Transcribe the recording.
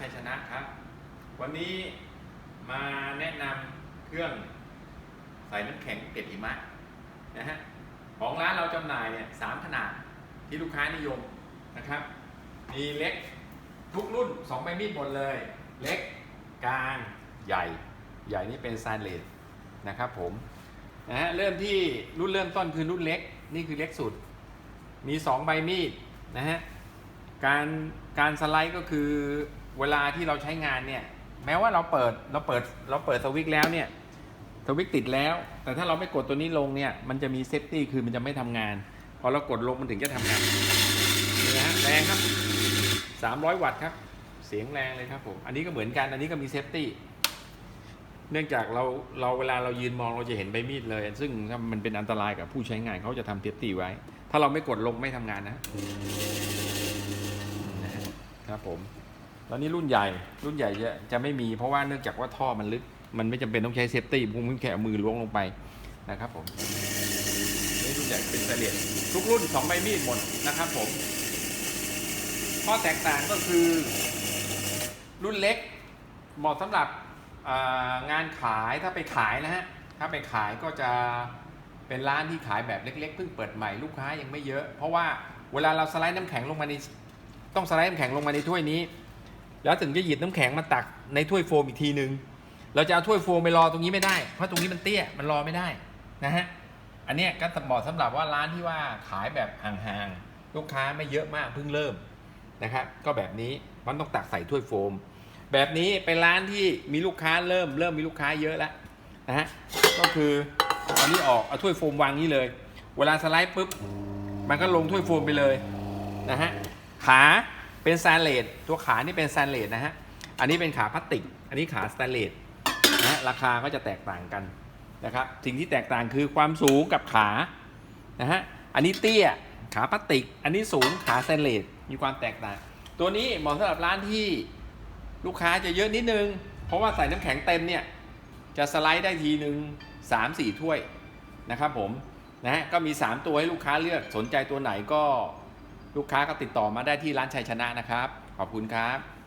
ชัยชนะครับ วันนี้มาแนะนำเครื่องใส่น้ำแข็งเก็บหิมะนะฮะของร้านเราจำหน่ายเนี่ยสามขนาดที่ลูกค้านิยมนะครับ มีเล็กทุกรุ่น2ใบมีดหมดเลย เล็กกลางใหญ่ ใหญ่นี่เป็นซานเลสนะครับผมนะฮะเริ่มที่รุ่นเริ่มต้นคือรุ่นเล็กนี่คือเล็กสุด มี 2 ใบมีดนะฮะการการสไลด์ก็คือ เวลาที่เราใช้งานเนี่ย แม้ว่าเราเปิดเราเปิดเราเปิดสวิตช์แล้วเนี่ยสวิตช์ติดแล้ว แต่ถ้าเราไม่กดตัวนี้ลงเนี่ย มันจะมีเซฟตี้คือมันจะไม่ทำงาน พอเรากดลงมันถึงจะทำงานนะฮะแรงครับ 300 วัตต์ครับ เสียงแรงเลยครับผม อันนี้ก็เหมือนกัน อันนี้ก็มีเซฟตี้ เนื่องจากเราเราเวลาเรายืนมองเราจะเห็นใบมีดเลย ซึ่งถ้ามันเป็นอันตรายกับผู้ใช้งานเขาจะทำเซฟตี้ไว้ ถ้าเราไม่กดลงไม่ทำงานนะครับผม แล้วนี่รุ่นใหญ่ รุ่นใหญ่จะจะไม่มีเพราะว่าเนื่องจากว่าท่อมันลึก มันไม่จำเป็นต้องใช้เซฟตี้ผมแค่มือล้วงลงไปนะครับผมนี่รุ่นใหญ่เป็นเสลียดทุกรุ่นสองใบมีดหมดนะครับผม ข้อแตกต่างก็คือ รุ่นเล็กเหมาะสำหรับงานขายถ้าไปขายนะฮะ ถ้าไปขายก็จะเป็นร้านที่ขายแบบเล็กๆเพิ่งเปิดใหม่ลูกค้ายังไม่เยอะ เพราะว่าเวลาเราสไลด์น้ำแข็งลงมาในต้องสไลด์น้ำแข็งลงมาในถ้วยนี้ แล้วถึงจะหยิบน้ำแข็งมาตักในถ้วยโฟมอีกทีนึง เราจะเอาถ้วยโฟมไปรอตรงนี้ไม่ได้ เพราะตรงนี้มันเตี้ย มันรอไม่ได้นะฮะ อันนี้ก็เหมาะสำหรับว่าร้านที่ว่าขายแบบห่างๆ ลูกค้าไม่เยอะมากเพิ่งเริ่มนะครับ ก็แบบนี้มันต้องตักใส่ถ้วยโฟม แบบนี้เป็นร้านที่มีลูกค้าเริ่ม เริ่มมีลูกค้าเยอะแล้วนะฮะ ก็คือเอานี้ออกเอาถ้วยโฟมวางนี้เลย เวลาสไลด์ปุ๊บ มันก็ลงถ้วยโฟมไปเลยนะฮะ ขา เป็นสแตนเลสตัวขานี่เป็นสแตนเลสนะฮะ อันนี้เป็นขาพลาสติก อันนี้ขาสแตนเลสนะฮะราคาก็จะแตกต่างกันนะครับ สิ่งที่แตกต่างคือความสูงกับขานะฮะ อันนี้เตี้ยขาพลาสติก อันนี้สูงขาสแตนเลสมีความแตกต่าง ตัวนี้เหมาะสำหรับร้านที่ลูกค้าจะเยอะนิดนึง เพราะว่าใส่น้ำแข็งเต็มเนี่ยจะสไลด์ได้ทีหนึ่ง3 4 ถ้วยนะครับผมนะฮะก็มี 3 ตัวให้ลูกค้าเลือกสนใจตัวไหนก็ ลูกค้าก็ติดต่อมาได้ที่ร้านชัยชนะนะครับ ขอบคุณครับ